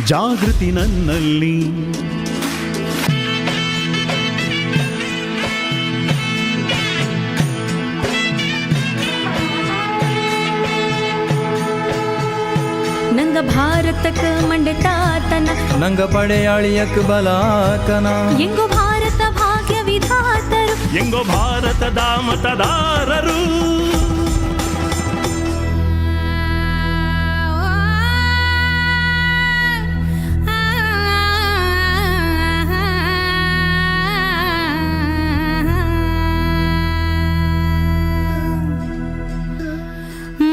ಜಾಗೃತಿ ನನ್ನಲ್ಲಿ. ನಂಗ ಭಾರತಕ್ಕ ಮಂಡೆತಾತನ. ನಂಗ ಪಡೆಯಾಳಿಯಕ್ ಬಲಾತನ. ಎಂಗೋ ಭಾರತ ಭಾಗ್ಯ ವಿಧಾತರು ಎಂಗೋ ಭಾರತದ ಮತದಾರರು.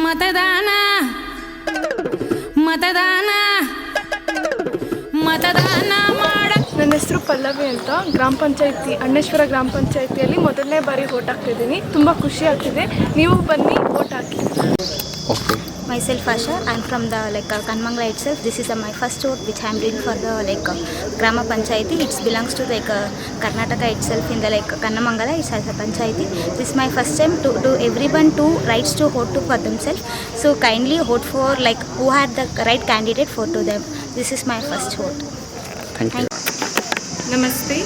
ಮತದಾನ. ಮತದಾನ. ಮತದಾನ ಮಾಡ ನನ್ನ ಹೆಸರು ಪಲ್ಲವಿ ಅಂತ. ಗ್ರಾಮ ಪಂಚಾಯತಿ ಅಣ್ಣೇಶ್ವರ ಗ್ರಾಮ ಪಂಚಾಯತಿಯಲ್ಲಿ ಮೊದಲನೇ ಬಾರಿ ವೋಟ್ ಹಾಕ್ತಿದ್ದೀನಿ. ತುಂಬ ಖುಷಿ ಆಗ್ತಿದೆ. ನೀವು ಬನ್ನಿ ವೋಟ್ ಹಾಕಿ. Myself Asha. I'm from the like uh, Kanmangla itself. This is uh, my first vote which I'm doing for the like uh, Grama Panchayati. It belongs to like uh, Karnataka itself in the like Kannamangala. It's as a Panchayati. This is my first time to do everyone to rights to vote to for themselves. So kindly vote for like who had the right candidate for to them. This is my first vote. Namaste.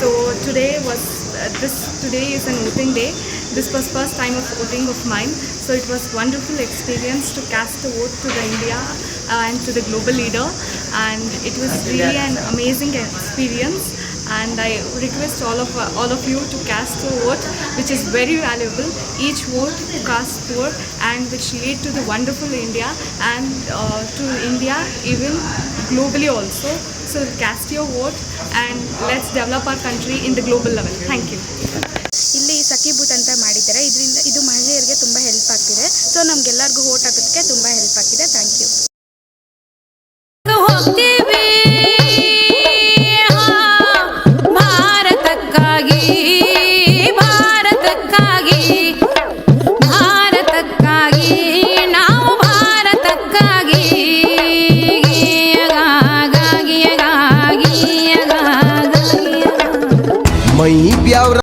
So today was uh, this today is an voting day. This was first time of voting of mine. So it was wonderful experience to cast a vote to the India uh, and to the global leader. And it was really an amazing experience. And I request all of uh, all of you to cast a vote, which is very valuable. Each vote cast for and which lead to the wonderful India and uh, to India even globally also. So cast your vote and let's develop our country in the global level. Thank you. ಇಲ್ಲಿ ಸಖಿ booth ಅಂತ ಮಾಡಿದ್ದಾರೆ. ಇದರಿಂದ ಇದು ಮಹಿಳೆಯರಿಗೆ ತುಂಬ help ಆಗ್ತಿದೆ. So ನಮ್ಗೆಲ್ಲರಿಗೂ vote ಹಾಕೋದಕ್ಕೆ ತುಂಬ ಹೆಲ್ಪ್ ಆಗ್ತಿದೆ. ಥ್ಯಾಂಕ್ ಯು ಭಾರತಕ್ಕಾಗಿ. Mãe e